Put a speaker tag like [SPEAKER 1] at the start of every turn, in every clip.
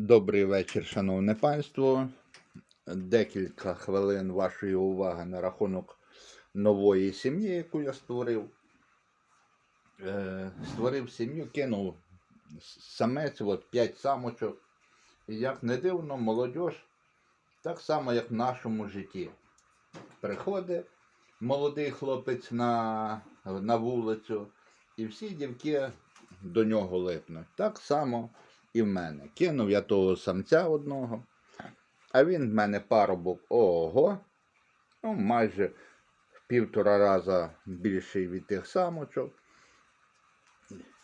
[SPEAKER 1] Добрий вечір, шановне панство. Декілька хвилин вашої уваги на рахунок нової сім'ї, яку я створив. Е, створив сім'ю, кинув самець, от 5 самочок. І як не дивно, молодь, так само, як в нашому житті. Приходить молодий хлопець на, на вулицю, і всі дівки до нього липнуть. Так само і в мене. Кинув я того самця одного, а він в мене парубок ого, ну, майже в півтора раза більший від тих самочок.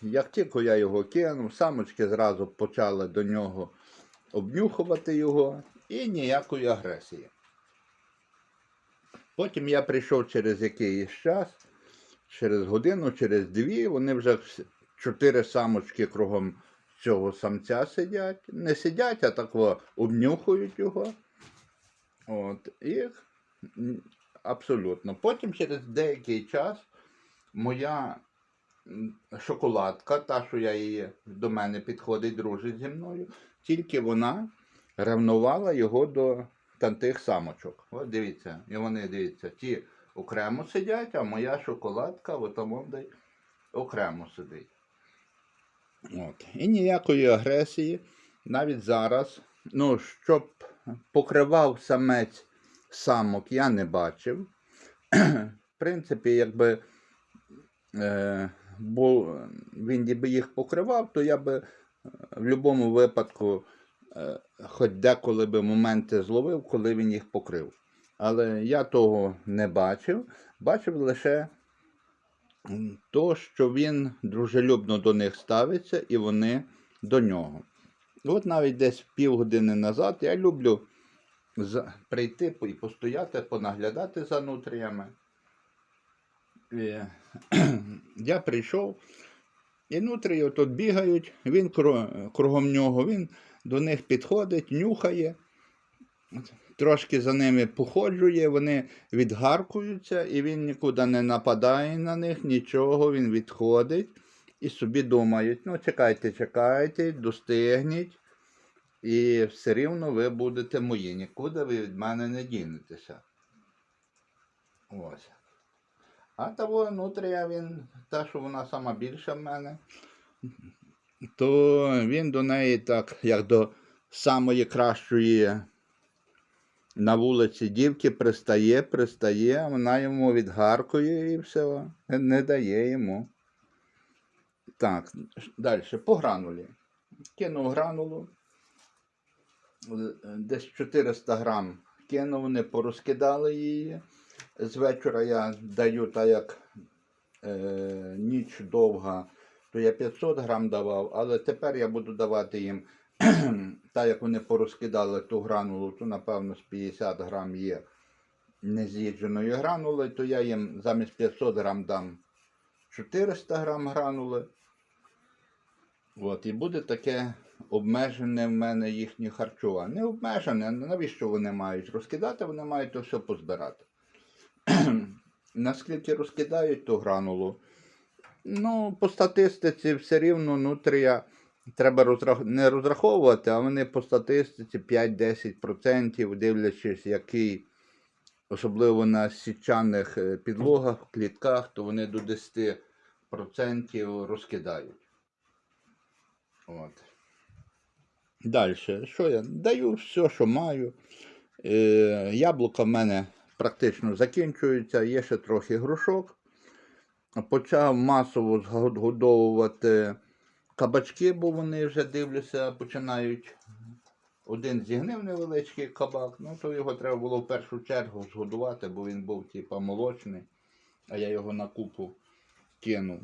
[SPEAKER 1] Як тільки я його кинув, самочки зразу почали до нього обнюхувати його і ніякої агресії. Потім я прийшов через якийсь час, через годину, через дві, вони вже чотири самочки кругом цього самця сидять. Не сидять, а так обнюхують його. От, і абсолютно. Потім через деякий час моя шоколадка, та, що я її до мене підходить, дружить зі мною, тільки вона ревнувала його до там тих самочок. От дивіться, і вони дивіться, ті окремо сидять, а моя шоколадка в тому де окремо сидить. От. І ніякої агресії навіть зараз, ну, щоб покривав самець самок, я не бачив. В принципі, якби е, бо він ніби їх покривав, то я би е, в будь-якому випадку, е, хоч деколи би моменти зловив, коли він їх покрив. Але я того не бачив, бачив лише то, що він дружелюбно до них ставиться, і вони до нього. От навіть десь півгодини назад я люблю прийти і постояти, понаглядати за нутріями. І, я прийшов, і нутрії тут бігають, він кругом нього, він до них підходить, нюхає, трошки за ними походжує, вони відгаркуються, і він нікуди не нападає на них, нічого, він відходить і собі думають, ну чекайте, чекайте, достигніть, і все рівно ви будете мої, нікуди ви від мене не дінетеся. Ось. А того нутрія він, та, що вона сама більша в мене, то він до неї так, як до самої кращої на вулиці дівки пристає, пристає, а вона йому відгаркує і все, не дає йому. Так, далі, по гранулі. Кинув гранулу. Десь 400 грам кинув, вони порозкидали її. З вечора я даю, так як е, ніч довга, то я 500 грам давав, але тепер я буду давати їм, так як вони порозкидали ту гранулу, то напевно з 50 грам є нез'їдженої гранули, то я їм замість 500 грам дам 400 грам гранули. От, і буде таке обмежене в мене їхнє харчування. Не обмежене, навіщо вони мають розкидати, вони мають то все позбирати. Наскільки розкидають ту гранулу, ну, по статистиці все рівно нутрія треба розрах... не розраховувати, а вони по статистиці 5-10%, дивлячись, який, особливо на січаних е, підлогах, клітках, то вони до 10% розкидають. От. Далі, що я? Даю все, що маю. Е, яблука в мене практично закінчуються, є ще трохи грушок. Почав масово згодовувати кабачки, бо вони вже дивлюся, починають. Один зігнив невеличкий кабак, ну то його треба було в першу чергу згодувати, бо він був типа молочний, а я його на купу кинув.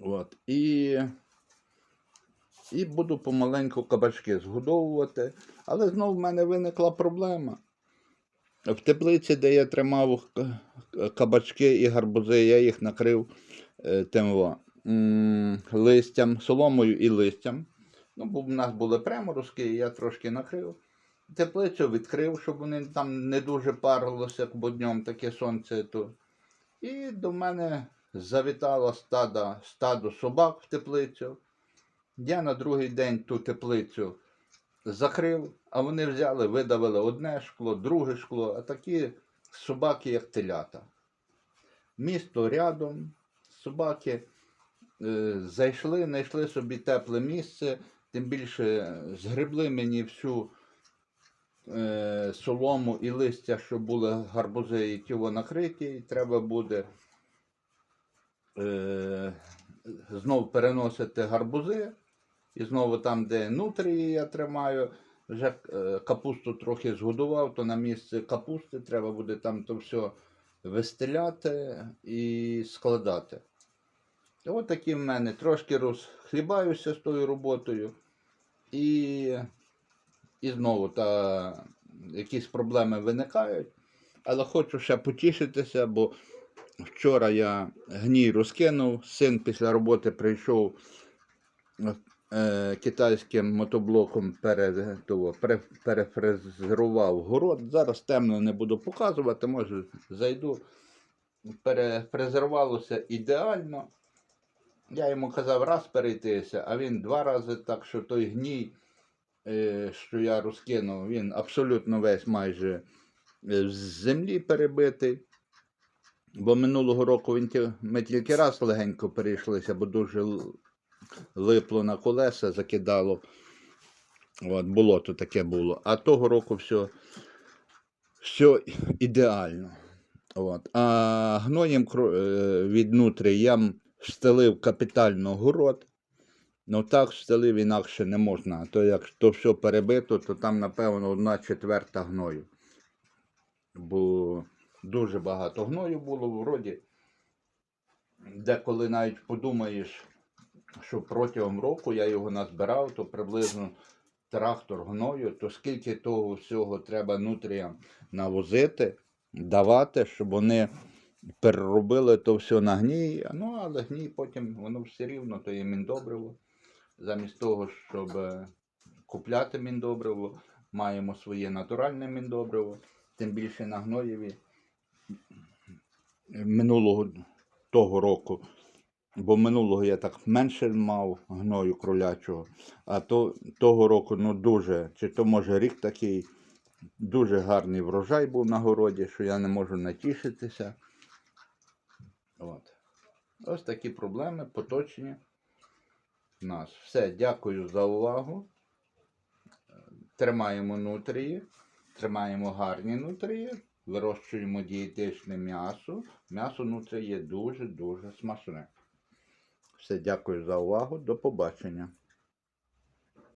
[SPEAKER 1] От. І і буду помаленьку кабачки згодовувати. Але знову в мене виникла проблема. В теплиці, де я тримав кабачки і гарбузи, я їх накрив е, тим во, листям, соломою і листям. Ну, бо в нас були приморозки, і я трошки накрив. Теплицю відкрив, щоб вони там не дуже парилося, бо днем таке сонце. То. І до мене завітало стадо, стадо собак в теплицю. Я на другий день ту теплицю закрив, а вони взяли, видавили одне шкло, друге шкло, а такі собаки, як телята. Місто рядом, собаки зайшли, знайшли собі тепле місце, тим більше згребли мені всю е, солому і листя, що були гарбузи і тіло накриті, і треба буде е, знов переносити гарбузи. І знову там, де нутрії я тримаю, вже е, капусту трохи згодував, то на місце капусти треба буде там то все вистеляти і складати. От такі в мене трошки розхлібаюся з тою роботою. І, і знову та, якісь проблеми виникають. Але хочу ще потішитися, бо вчора я гній розкинув, син після роботи прийшов е, китайським мотоблоком пере, того, пере, перефрезерував город. Зараз темно не буду показувати, може зайду. Перефрезерувалося ідеально. Я йому казав раз перейтися, а він два рази так, що той гній, е, що я розкинув, він абсолютно весь майже е, з землі перебитий. Бо минулого року він ми тільки раз легенько перейшлися, бо дуже липло на колеса, закидало. От, болото таке було. А того року все, все ідеально. От. А гноєм е, від нутрі я стелив капітально город. Ну так стелив інакше не можна. А то як то все перебито, то там, напевно, одна четверта гною. Бо дуже багато гною було вроді. Деколи навіть подумаєш, що протягом року я його назбирав, то приблизно трактор гною, то скільки того всього треба нутріям навозити, давати, щоб вони переробили то все на гній. Ну, але гній потім воно все рівно, то є міндобриво. Замість того, щоб е, купляти міндобриво, маємо своє натуральне міндобриво, тим більше на гноєві минулого того року. Бо минулого я так менше мав гною кролячого, а то, того року ну дуже, чи то може рік такий, дуже гарний врожай був на городі, що я не можу натішитися. От. Ось такі проблеми поточні в нас. Все, дякую за увагу. Тримаємо нутрії, тримаємо гарні нутрії, вирощуємо дієтичне м'ясо. М'ясо нутрії дуже-дуже смачне. Все, дякую за увагу. До побачення.